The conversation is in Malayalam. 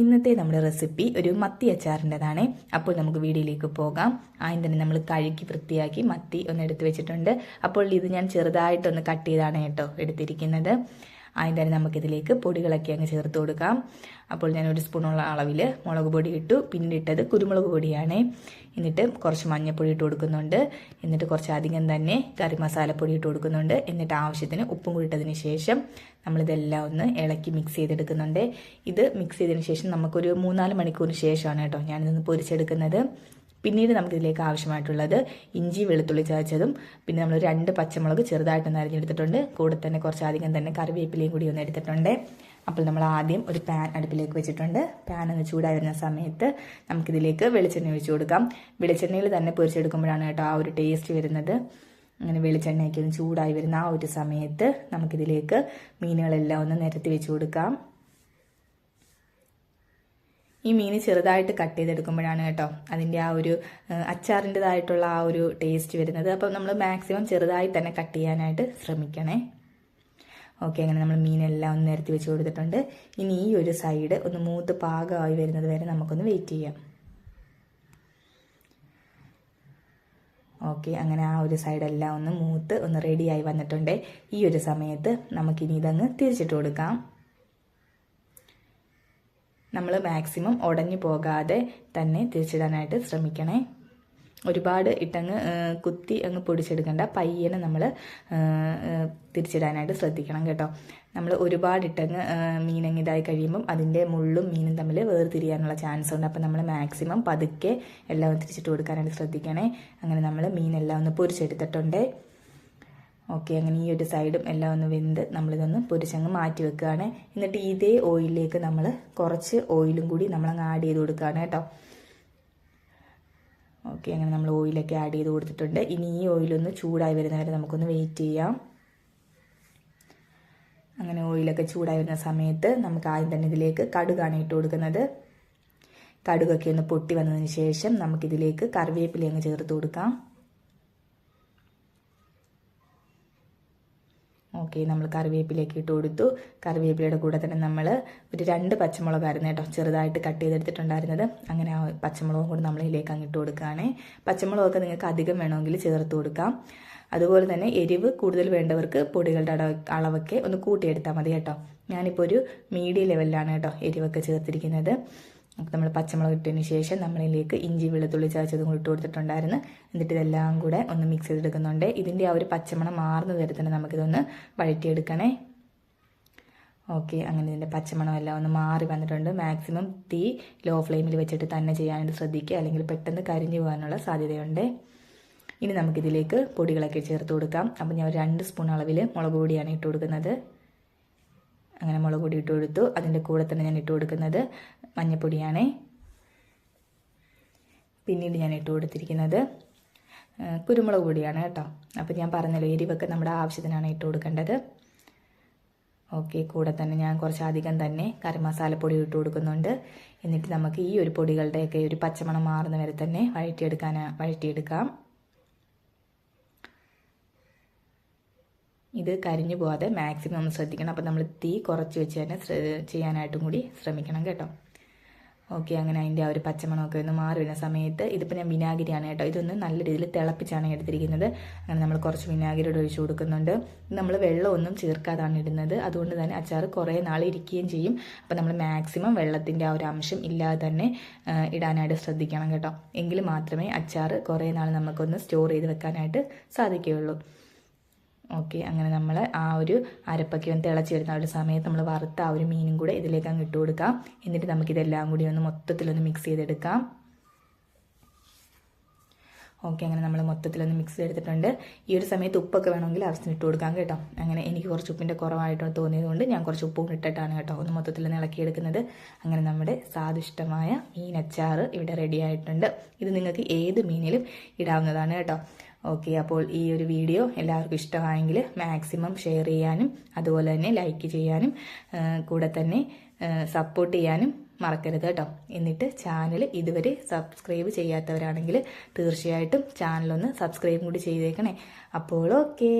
ഇന്നത്തെ നമ്മുടെ റെസിപ്പി ഒരു മത്തി അച്ചാറിന്റെതാണ്. അപ്പോൾ നമുക്ക് വീഡിയോയിലേക്ക് പോകാം. ആദ്യം തന്നെ നമ്മൾ കഴുകി വൃത്തിയാക്കി മത്തി ഒന്ന് എടുത്തു വെച്ചിട്ടുണ്ട്. അപ്പോൾ ഇത് ഞാൻ ചെറുതായിട്ടൊന്ന് കട്ട് ചെയ്താണ് കേട്ടോ എടുത്തിരിക്കുന്നത്. ആദ്യം തന്നെ നമുക്കിതിലേക്ക് പൊടികളൊക്കെ അങ്ങ് ചേർത്ത് കൊടുക്കാം. അപ്പോൾ ഞാൻ ഒരു സ്പൂണുള്ള അളവിൽ മുളക് പൊടി ഇട്ടു. പിന്നെ ഇട്ടത് കുരുമുളക് പൊടിയാണ്. എന്നിട്ട് കുറച്ച് മഞ്ഞൾപ്പൊടി ഇട്ട് കൊടുക്കുന്നുണ്ട്. എന്നിട്ട് കുറച്ച് അധികം തന്നെ കറി മസാലപ്പൊടി ഇട്ട് കൊടുക്കുന്നുണ്ട്. എന്നിട്ട് ആവശ്യത്തിന് ഉപ്പും കൂടി ഇട്ടതിന് ശേഷം നമ്മളിതെല്ലാം ഒന്ന് ഇളക്കി മിക്സ് ചെയ്തെടുക്കുന്നുണ്ട്. ഇത് മിക്സ് ചെയ്തതിന് ശേഷം നമുക്കൊരു മൂന്നാൽ മണിക്കൂറിന് ശേഷമാണ് കേട്ടോ ഞാനിതൊന്ന് പൊരിച്ചെടുക്കുന്നത്. പിന്നീട് നമുക്കിതിലേക്ക് ആവശ്യമായിട്ടുള്ളത് ഇഞ്ചി വെളുത്തുള്ളി ചതച്ചതും പിന്നെ നമ്മൾ രണ്ട് പച്ചമുളക് ചെറുതായിട്ടൊന്ന് അരിഞ്ഞെടുത്തിട്ടുണ്ട്. കൂടെ തന്നെ കുറച്ചധികം തന്നെ കറിവേപ്പിലയും കൂടി ഒന്ന് എടുത്തിട്ടുണ്ട്. അപ്പോൾ നമ്മൾ ആദ്യം ഒരു പാൻ അടുപ്പിലേക്ക് വെച്ചിട്ടുണ്ട്. പാൻ ഒന്ന് ചൂടായി വരുന്ന സമയത്ത് നമുക്കിതിലേക്ക് വെളിച്ചെണ്ണ ഒഴിച്ചു കൊടുക്കാം. വെളിച്ചെണ്ണയിൽ തന്നെ പൊരിച്ചെടുക്കുമ്പോഴാണ് കേട്ടോ ആ ഒരു ടേസ്റ്റ് വരുന്നത്. അങ്ങനെ വെളിച്ചെണ്ണയൊക്കെ ഒന്ന് ചൂടായി വരുന്ന ആ ഒരു സമയത്ത് നമുക്കിതിലേക്ക് മീനുകളെല്ലാം ഒന്ന് നിരത്തി വെച്ച് കൊടുക്കാം. ഈ മീൻ ചെറുതായിട്ട് കട്ട് ചെയ്തെടുക്കുമ്പോഴാണ് കേട്ടോ അതിന്റെ ആ ഒരു അച്ചാറിന്റെതായിട്ടുള്ള ആ ഒരു ടേസ്റ്റ് വരുന്നത്. അപ്പം നമ്മൾ മാക്സിമം ചെറുതായി തന്നെ കട്ട് ചെയ്യാനായിട്ട് ശ്രമിക്കണേ. ഓക്കെ അങ്ങനെ നമ്മൾ മീനെല്ലാം ഒന്ന് നിരത്തി വെച്ച് കൊടുത്തിട്ടുണ്ട്. ഇനി ഈ ഒരു സൈഡ് ഒന്ന് മൂത്ത് പാകമായി വരുന്നത് വരെ നമുക്കൊന്ന് വെയിറ്റ് ചെയ്യാം. ഓക്കെ അങ്ങനെ ആ ഒരു സൈഡെല്ലാം ഒന്ന് മൂത്ത് ഒന്ന് റെഡിയായി വന്നിട്ടുണ്ട്. ഈ ഒരു സമയത്ത് നമുക്കിനി ഇതങ്ങ് തിരിച്ചിട്ട് കൊടുക്കാം. നമ്മൾ മാക്സിമം ഉടഞ്ഞു പോകാതെ തന്നെ തിരിച്ചിടാനായിട്ട് ശ്രമിക്കണേ. ഒരുപാട് ഇട്ടങ്ങ് കുത്തി അങ്ങ് പൊടിച്ചെടുക്കണ്ട. പയ്യനെ നമ്മൾ തിരിച്ചിടാനായിട്ട് ശ്രദ്ധിക്കണം കേട്ടോ. നമ്മൾ ഒരുപാട് ഇട്ടങ്ങ് മീനങ്ങിതായി കഴിയുമ്പം അതിന്റെ മുള്ളും മീനും തമ്മിൽ വേർതിരിയാനുള്ള ചാൻസ് ഉണ്ട്. അപ്പം നമ്മൾ മാക്സിമം പതുക്കെ എല്ലാം തിരിച്ചിട്ട് കൊടുക്കാനായിട്ട് ശ്രദ്ധിക്കണേ. അങ്ങനെ നമ്മൾ മീനെല്ലാം ഒന്ന് പൊരിച്ചെടുത്തിട്ടുണ്ട്. ഓക്കെ അങ്ങനെ ഈ ഒരു സൈഡും എല്ലാം ഒന്ന് വെന്ത് നമ്മളിതൊന്ന് പൊരിച്ചങ്ങ് മാറ്റി വെക്കുകയാണ്. എന്നിട്ട് ഇതേ ഓയിലിലേക്ക് നമ്മൾ കുറച്ച് ഓയിലും കൂടി നമ്മളങ്ങ് ആഡ് ചെയ്ത് കൊടുക്കുകയാണ് കേട്ടോ. ഓക്കെ അങ്ങനെ നമ്മൾ ഓയിലൊക്കെ ആഡ് ചെയ്ത് കൊടുത്തിട്ടുണ്ട്. ഇനി ഈ ഓയിലൊന്ന് ചൂടായി വരുന്ന വരുന്നവരെ നമുക്കൊന്ന് വെയിറ്റ് ചെയ്യാം. അങ്ങനെ ഓയിലൊക്കെ ചൂടായി വരുന്ന സമയത്ത് നമുക്ക് ആദ്യം തന്നെ ഇതിലേക്ക് കടുകാണ് ഇട്ട് കൊടുക്കുന്നത്. കടുകൊക്കെ ഒന്ന് പൊട്ടി വന്നതിന് ശേഷം നമുക്കിതിലേക്ക് കറിവേപ്പില അങ്ങ് ചേർത്ത് കൊടുക്കാം. ഓക്കെ നമ്മൾ കറിവേപ്പിലേക്ക് ഇട്ട് കൊടുത്തു. കറിവേപ്പിലയുടെ കൂടെ തന്നെ നമ്മൾ ഒരു രണ്ട് പച്ചമുളകായിരുന്നു കേട്ടോ ചെറുതായിട്ട് കട്ട് ചെയ്തെടുത്തിട്ടുണ്ടായിരുന്നത്. അങ്ങനെ ആ പച്ചമുളകും കൂടി നമ്മൾ അങ്ങ് ഇട്ട് കൊടുക്കുകയാണ്. പച്ചമുളകൊക്കെ നിങ്ങൾക്ക് അധികം വേണമെങ്കിൽ ചേർത്ത് കൊടുക്കാം. അതുപോലെ തന്നെ എരിവ് കൂടുതൽ വേണ്ടവർക്ക് പൊടികളുടെ അളവൊക്കെ ഒന്ന് കൂട്ടിയെടുത്താൽ മതി കേട്ടോ. ഞാനിപ്പോൾ ഒരു മീഡിയം ലെവലിലാണ് കേട്ടോ എരിവൊക്കെ ചേർത്തിരിക്കുന്നത്. നമ്മൾ പച്ചമുളക് ഇട്ടതിന് ശേഷം നമ്മളിലേക്ക് ഇഞ്ചി വെളുത്തുള്ളി ചതച്ചതും കൂടി ഇട്ട് കൊടുത്തിട്ടുണ്ടായിരുന്നു. എന്നിട്ട് ഇതെല്ലാം കൂടെ ഒന്ന് മിക്സ് ചെയ്തെടുക്കുന്നുണ്ട്. ഇതിന്റെ ആ ഒരു പച്ചമണം മാറുന്ന തരത്തിന് നമുക്കിതൊന്ന് വഴറ്റിയെടുക്കണേ. ഓക്കെ അങ്ങനെ ഇതിന്റെ പച്ചമണം എല്ലാം ഒന്ന് മാറി വന്നിട്ടുണ്ട്. മാക്സിമം തീ ലോ ഫ്ലെയിമിൽ വെച്ചിട്ട് തന്നെ ചെയ്യാനായിട്ട് ശ്രദ്ധിക്കുക. അല്ലെങ്കിൽ പെട്ടെന്ന് കരിഞ്ഞു പോകാനുള്ള സാധ്യതയുണ്ട്. ഇനി നമുക്കിതിലേക്ക് പൊടികളൊക്കെ ചേർത്ത് കൊടുക്കാം. അപ്പം ഞാൻ ഒരു രണ്ട് സ്പൂൺ അളവിൽ മുളക് പൊടിയാണ് ഇട്ട് കൊടുക്കുന്നത്. അങ്ങനെ മുളക് പൊടി ഇട്ട് കൊടുത്തു. അതിന്റെ കൂടെ തന്നെ ഞാൻ ഇട്ട് കൊടുക്കുന്നത് മഞ്ഞൾപ്പൊടിയാണ് പിന്നീട് ഞാൻ ഇട്ട് കൊടുത്തിരിക്കുന്നത് കുരുമുളക് പൊടിയാണ് കേട്ടോ. അപ്പോൾ ഞാൻ പറഞ്ഞല്ലോ എരിവൊക്കെ നമ്മുടെ ആവശ്യത്തിനാണ് ഇട്ട് കൊടുക്കേണ്ടത്. ഓക്കെ കൂടെ തന്നെ ഞാൻ കുറച്ചധികം തന്നെ കറി മസാലപ്പൊടി ഇട്ട് കൊടുക്കുന്നുണ്ട്. എന്നിട്ട് നമുക്ക് ഈ ഒരു പൊടികളുടെയൊക്കെ ഒരു പച്ചമണം മാറുന്ന വരെ തന്നെ വഴറ്റിയെടുക്കാൻ വഴറ്റിയെടുക്കാം. ഇത് കരിഞ്ഞു പോകാതെ മാക്സിമം നമ്മൾ ശ്രദ്ധിക്കണം. അപ്പോൾ നമ്മൾ തീ കുറച്ച് വെച്ച് തന്നെ ചെയ്യാനായിട്ടും കൂടി ശ്രമിക്കണം കേട്ടോ. ഓക്കെ അങ്ങനെ അതിന്റെ ആ ഒരു പച്ചമണമൊക്കെ ഒന്ന് മാറി വരുന്ന സമയത്ത് ഇതിപ്പോൾ ഞാൻ വിനാഗിരിയാണ് കേട്ടോ. ഇതൊന്ന് നല്ല രീതിയിൽ തിളപ്പിച്ചാണ് എടുത്തിരിക്കുന്നത്. അങ്ങനെ നമ്മൾ കുറച്ച് വിനാഗിരിയുടെ ഒഴിച്ചു കൊടുക്കുന്നുണ്ട്. നമ്മൾ വെള്ളമൊന്നും ചേർക്കാതാണ് ഇടുന്നത്. അതുകൊണ്ട് തന്നെ അച്ചാർ കുറേ നാൾ ഇരിക്കുകയും ചെയ്യും. അപ്പോൾ നമ്മൾ മാക്സിമം വെള്ളത്തിന്റെ ആ ഒരു അംശം ഇല്ലാതെ തന്നെ ഇടാനായിട്ട് ശ്രദ്ധിക്കണം കേട്ടോ. എങ്കിൽ മാത്രമേ അച്ചാർ കുറേ നാൾ നമുക്കൊന്ന് സ്റ്റോർ ചെയ്ത് വെക്കാനായിട്ട് സാധിക്കുകയുള്ളൂ. ഓക്കെ അങ്ങനെ നമ്മൾ ആ ഒരു അരപ്പൊക്കെ ഒന്ന് തിളച്ച് വരുന്ന ഒരു സമയത്ത് നമ്മൾ വറുത്ത ആ ഒരു മീനും കൂടെ ഇതിലേക്ക് അങ്ങ് ഇട്ട് കൊടുക്കാം. എന്നിട്ട് നമുക്കിതെല്ലാം കൂടി ഒന്ന് മൊത്തത്തിലൊന്ന് മിക്സ് ചെയ്തെടുക്കാം. ഓക്കെ അങ്ങനെ നമ്മൾ മൊത്തത്തിലൊന്ന് മിക്സ് ചെയ്തെടുത്തിട്ടുണ്ട്. ഈ ഒരു സമയത്ത് ഉപ്പൊക്കെ വേണമെങ്കിൽ ആവശ്യത്തിന് ഇട്ട് കൊടുക്കാം കേട്ടോ. അങ്ങനെ എനിക്ക് കുറച്ച് ഉപ്പിന്റെ കുറവായിട്ട് തോന്നിയതുകൊണ്ട് ഞാൻ കുറച്ച് ഉപ്പും ഇട്ടിട്ടാണ് കേട്ടോ ഒന്ന് മൊത്തത്തിൽ ഇളക്കിയെടുക്കുന്നത്. അങ്ങനെ നമ്മുടെ സ്വാദിഷ്ടമായ മീനച്ചാറ് ഇവിടെ റെഡി ആയിട്ടുണ്ട്. ഇത് നിങ്ങൾക്ക് ഏത് മീനിലും ഇടാവുന്നതാണ് കേട്ടോ. ഓക്കെ അപ്പോൾ ഈ ഒരു വീഡിയോ എല്ലാവർക്കും ഇഷ്ടമായെങ്കിൽ മാക്സിമം ഷെയർ ചെയ്യാനും അതുപോലെ തന്നെ ലൈക്ക് ചെയ്യാനും കൂടെ തന്നെ സപ്പോർട്ട് ചെയ്യാനും മറക്കരുത് കേട്ടോ. എന്നിട്ട് ചാനൽ ഇതുവരെ സബ്സ്ക്രൈബ് ചെയ്യാത്തവരാണെങ്കിൽ തീർച്ചയായിട്ടും ചാനലൊന്ന് സബ്സ്ക്രൈബും കൂടി ചെയ്തേക്കണേ. അപ്പോൾ ഓക്കേ.